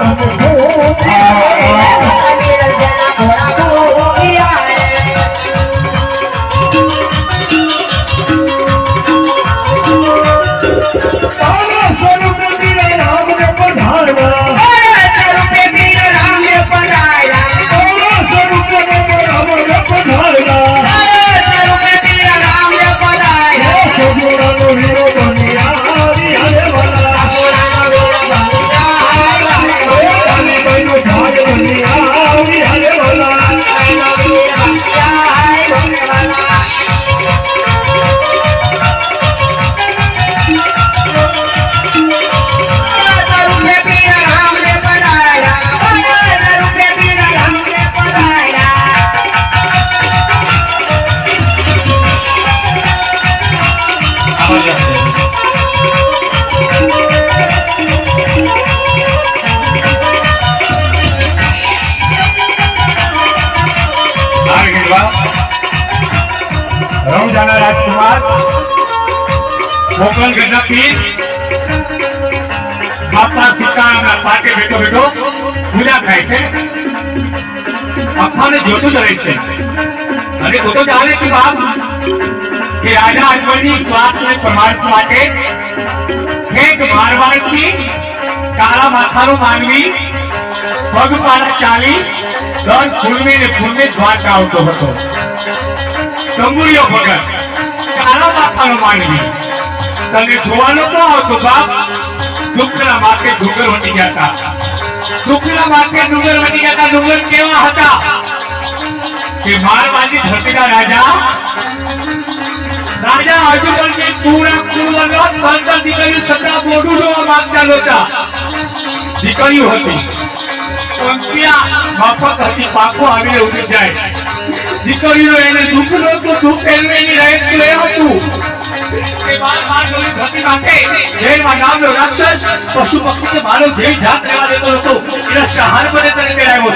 Thank you. રમજાના રાજકુમાર મોકલ ગઢના બાપા સીતારામના પાટે બેઠો બેઠો પૂજા થાય છે. આખાને જોતું જ રહે છે. અને પોતો જાણે છે બાપ કે રાજા અજમલની સ્વાર્થને પ્રમાણ માટે ઠેક મારવાડથી કાળા માથાનો માનવી પગપાળા ચાલી દર ફૂલમે ને ફૂલમે દ્વારકા આવતો હતો. કંબુડીઓ ભગત કાળા માથાનો માનવી. તને જોવાનો ન આવતો બાપ. ડુંગરા માથે ડુંગર વટી જતા. ડુંગરા માથે ડુંગર વટી જતા. ડુંગર કેવા હતા? કે મારવાડી ધરતીના રાજા. રાજા અજુબલની પૂરા પૂર્વનો સંત દીકરી છતાં મોઢું જોવા માંગતા નહોતા. દીકરીઓ હતી. પણ ત્યાં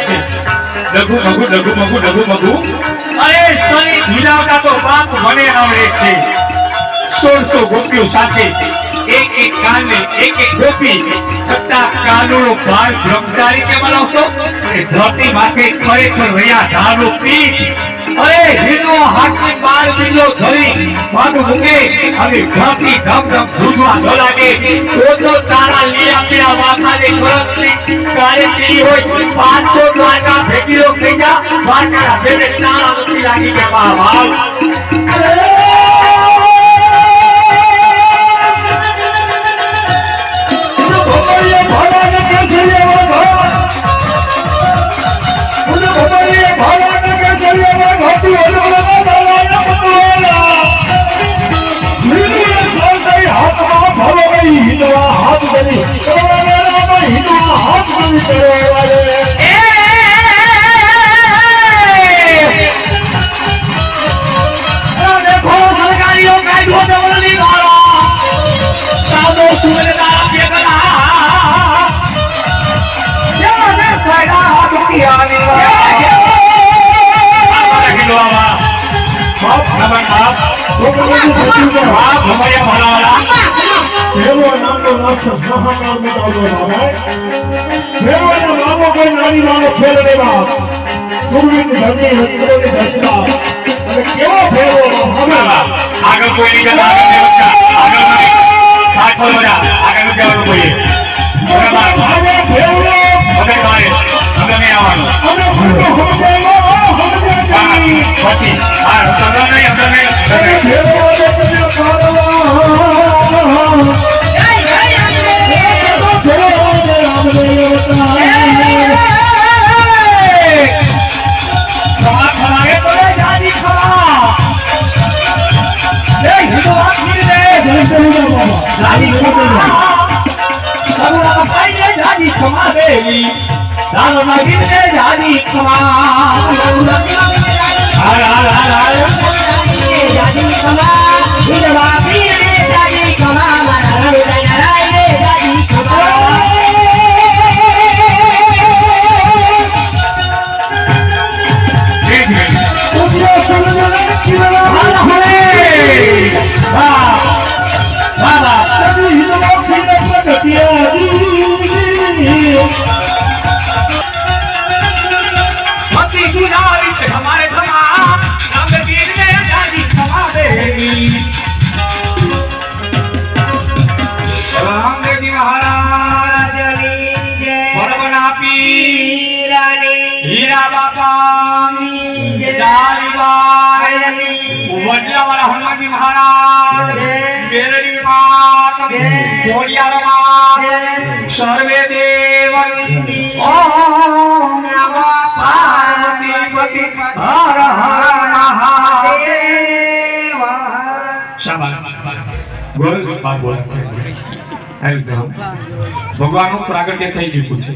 હતી લઘુ મગુ લઘુ મગુ લઘુ અરે તો બાપ મને આવડે છે. સોળસો ગોપીઓ સાથે એક એક કાને એક એક ગોપી છતાં કાનુનો ભાર બ્રહ્મચારી કે બનાવતો અને ધરતી માથે ખરેખર રહ્યા ધારો પીઠ. અરે હિનો હાથની બાર ધરી. પગ મૂકે અને ધરતી ધમ ધમ ધ્રુજવા ન લાગે. તો તો તારા લીયા પીળા માથાને હોય. પાંચસો દ્વારકા ભેગીઓ થઈ જા. દ્વારકાના ભેગે તારા 不要乱搞。આગળ કોઈ નહીં જતા આગળ નહીં આગળ નહીં પાછળ વળ્યા આગળ જવાનું વગર મારે વગર નહીં આવવાનું હા, પછી હા અંદર નહીં. અંદર નહીં અંદર નહીં નગી દે જાજી ખમા હાર હાર હાર હાર એક हमारे भमा नाम पीर ने आजादी थमा देनी राम जी महाराज परवना पीरानी हीरा बाबा जालीबानी वडला वाला हनुमान जी महाराज बेरली मात कोड़िया सर्वे देवन ओम नमः પાર્વતી હર હર મહાદેવ. શાબાશ. બોલ એકદમ ભગવાનનું પ્રાગટ્ય થઈ ચૂક્યું છે.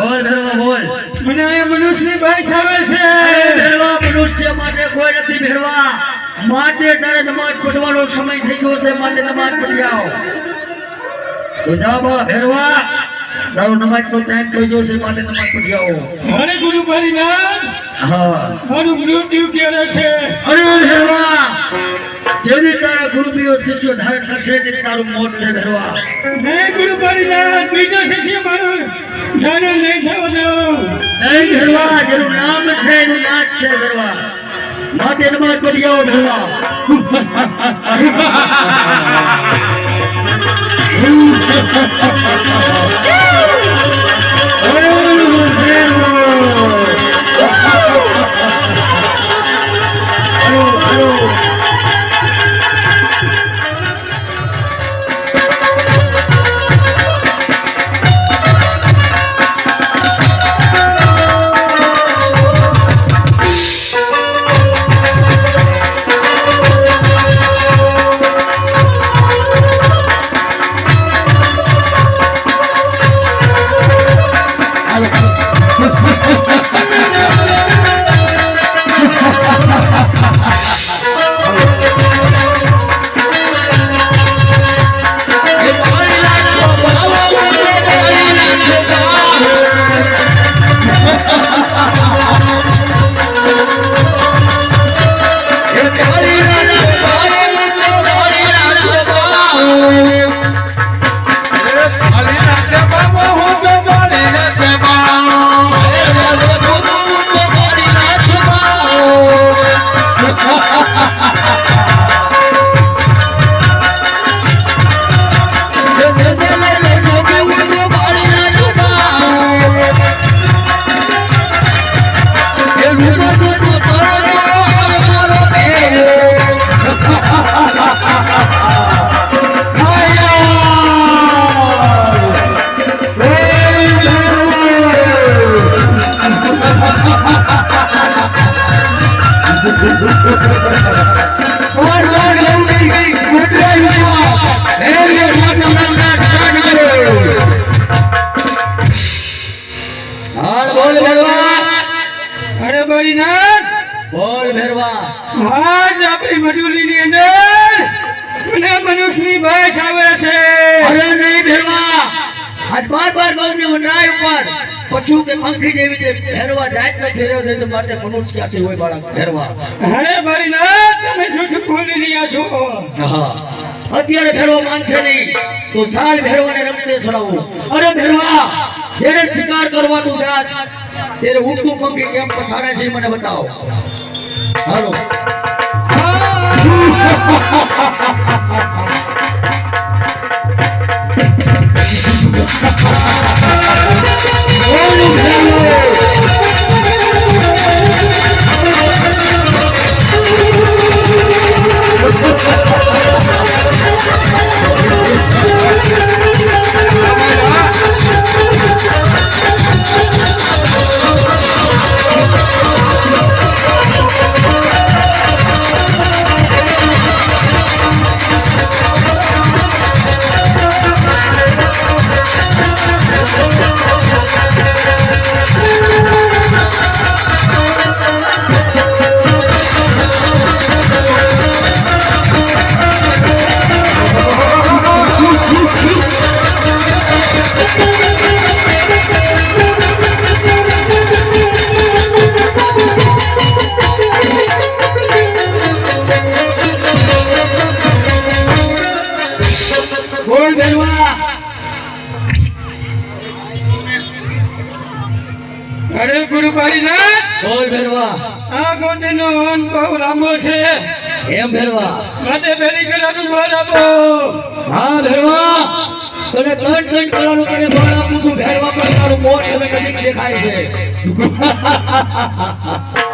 બોલ ભેરવા બોલ મને અહીંયા મનુષ્યની બાઈસ આવે છે. ભેરવા મનુષ્ય માટે કોઈ નથી ભેરવા માટે તારે નમાજ પઢવાનો સમય થઈ ગયો છે માટે નમાજ પઢી આવો. તો જા ભેરવા તારો નમાજ નો ટાઈમ થઈ ગયો છે માટે નમાજ પઢી આવો. અરે ગુરુ ગોરીનાથ હા. મારું મૃત્યુ ક્યારે છે. અરે ભેરવા جيني تارا گرو به ششي ڌارڻ ڪرشي جڏهن تارو موت سي ڌرو آهي گرو پريوار بيجو ششي جاني جانو نئي ڌرو نئي ڌرو جرو نام ڇي نه ناچ ڇي ڌرو ناٽيه نماج پڙهي آئو ڌرو Oh, બોલ ભેરવા. બોલ આજ આપણી મજૂરીની અંદર મને મનુષ્યની બાઈસ આવે છે. અરે નહીં ભેરવા. આજ બાર બાર ગૌની વનરાય ઉપર પશુ કે પંખી જેવી છે ફેરવા જાત નથી રહ્યો છે તો માટે મનુષ્ય ક્યાંથી હોય બાળક ભેરવા અરે ના તમે જૂઠું બોલી રહ્યા છો. હા. અત્યારે ફેરવા માનશે નહીં. તો સાલ ફેરવાને રમીને છોડાવો અરે ભેરવા જેને શિકાર કરવા તું જાસ ત્યારે ઉડતું પંખી કેમ પછાડે છે મને બતાવો. હાલો. ગોંડનો લાંબો છે. એમ ભેરવા. માટે ભાર આપો. હા ભેરવા. તને ત્રણ ત્રણ કલાનું તને બળ આપું છું. ભેરવા પણ તારું મોત હવે નજીક દેખાય છે.